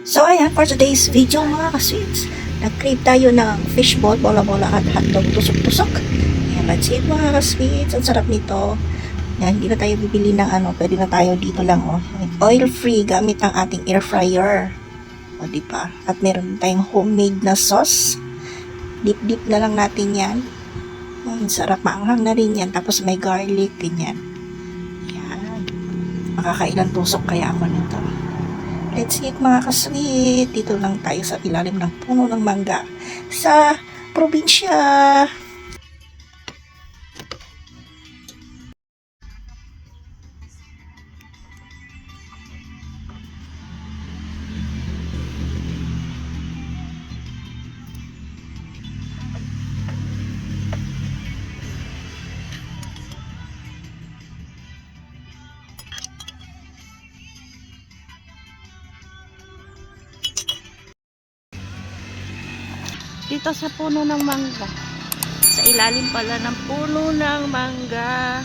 So ayan, for today's video mga kasweets, nag-crave tayo ng fishball, bola-bola at hotdog tusok-tusok. Ayan, let's eat mga kasweets. Ang sarap nito. Yan, hindi na tayo bibili ng ano, pwede na tayo dito lang oh. Oil free gamit ang ating air fryer. O di ba? At meron tayong homemade na sauce. Dip-dip na lang natin yan. Ang sarap, maanghang na rin yan. Tapos may garlic, ganyan. Yan. Makakailang tusok kaya ako nito. Let's eat mga kasweet. Dito lang tayo sa ilalim ng puno ng mangga sa probinsya. Dito sa puno ng mangga. Sa ilalim pala ng puno ng mangga.